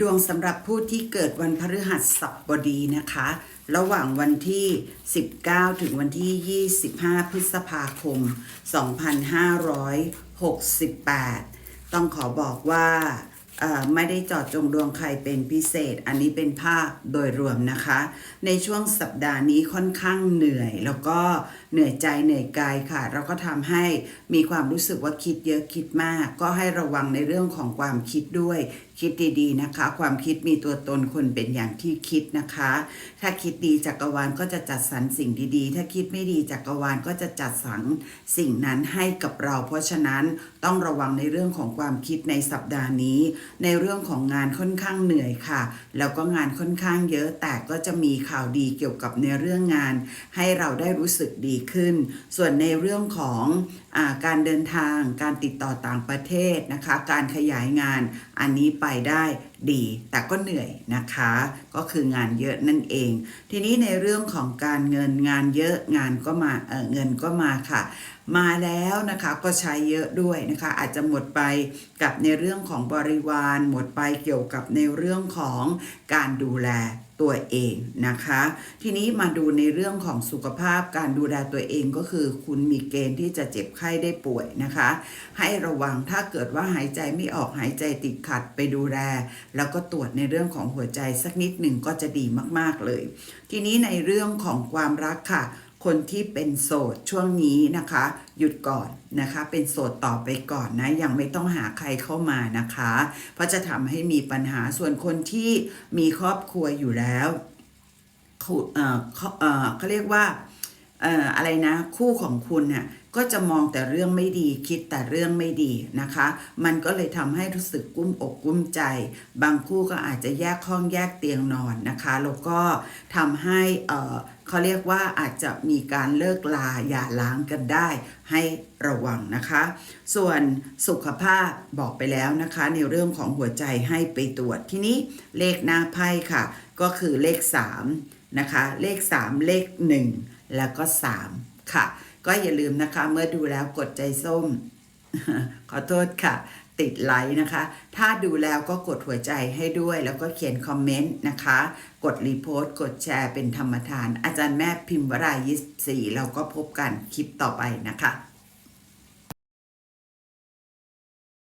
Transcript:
ดวงสำหรับผู้ที่เกิดวันพฤหัสบดีนะคะ ระหว่างวันที่ 19 ถึงวันที่ 25 พฤษภาคม 2568 ต้องขอบอกว่าไม่ได้จอดจงดวงใครเป็นพิเศษ อันนี้เป็นภาพโดยรวมนะคะ ในช่วงสัปดาห์นี้ค่อนข้างเหนื่อย แล้วก็เหนื่อยใจเหนื่อยกายค่ะแล้วก็ทำให้มีความรู้สึกว่าคิดเยอะคิดมาก ก็ให้ระวังในเรื่องของความคิดด้วย คิดดีๆนะคะ ความคิดมีตัวตนคนเป็นอย่างที่คิดนะคะ ถ้าคิดดีจักรวาลก็จะจัดสรรสิ่งดีๆ ถ้าคิดไม่ดีจักรวาลก็จะจัดสรรสิ่งนั้นให้กับเรา เพราะฉะนั้นต้องระวังในเรื่องของความคิดในสัปดาห์นี้ ในเรื่องของงานค่อนข้างเหนื่อยค่ะ แล้วก็งานค่อนข้างเยอะแต่ก็จะมีข่าวดีเกี่ยวกับในเรื่องงาน ให้เราได้รู้สึกดีขึ้น ส่วนในเรื่องของ การเดินทาง การติดต่อต่างประเทศนะคะ การขยายงานอันนี้ไปได้ดี แต่ก็เหนื่อยนะคะ ก็คืองานเยอะนั่นเอง ทีนี้ในเรื่องของการเงินงานเยอะงานก็มาเออเงินก็มาค่ะ มาแล้วนะคะก็ใช้เยอะด้วยนะคะ อาจจะหมดไปกับในเรื่องของบริวาร หมดไปเกี่ยวกับในเรื่องของการดูแลตัวเองนะคะ ทีนี้มาดูในเรื่องของสุขภาพการดูแลตัวเองก็คือ คุณมีเกณฑ์ที่จะเจ็บไข้ได้ป่วยนะคะ ให้ระวังถ้าเกิดว่าหายใจไม่ออกหายใจติดขัดไปดูแลแล้วก็ตรวจในเรื่องของหัวใจสักนิดหนึ่งก็จะดีมากๆเลย ทีนี้ในเรื่องของความรักค่ะ คนที่เป็นโสดช่วงนี้นะคะ หยุดก่อนนะคะ เป็นโสดต่อไปก่อนนะยังไม่ต้องหาใครเข้ามานะคะ เพราะจะทำให้มีปัญหาส่วนคนที่มีครอบครัวอยู่แล้วเออเขาเออเขาเรียกว่า อะไรนะคู่ของคุณเนี่ยก็จะมองแต่เรื่องไม่ดีคิดแต่เรื่องไม่ดีนะคะ มันก็เลยทำให้รู้สึกกุ้มอกกุ้มใจ บางคู่ก็อาจจะแยกห้องแยกเตียงนอนนะคะแล้วก็ทำให้เขาเรียกว่าอาจจะมีการเลิกลาอย่าล้างกันได้ ให้ระวังนะคะ ส่วนสุขภาพบอกไปแล้วนะคะ ในเรื่องของหัวใจให้ไปตรวจที่นี้เลขหน้าไพ่ค่ะ ก็คือเลข3นะคะเลข 3 เลข 1 แล้วก็ 3 ค่ะ ก็อย่าลืมนะคะ เมื่อดูแล้วกดใจส้ม ขอโทษค่ะ ติดไลค์นะคะ ถ้าดูแล้วก็กดหัวใจให้ด้วย แล้วก็เขียนคอมเมนต์นะคะ กดรีโพสต์ กดแชร์เป็นธรรมทาน อาจารย์แม่พิมพ์วรายิสี่เราก็พบกันคลิปต่อไปนะคะ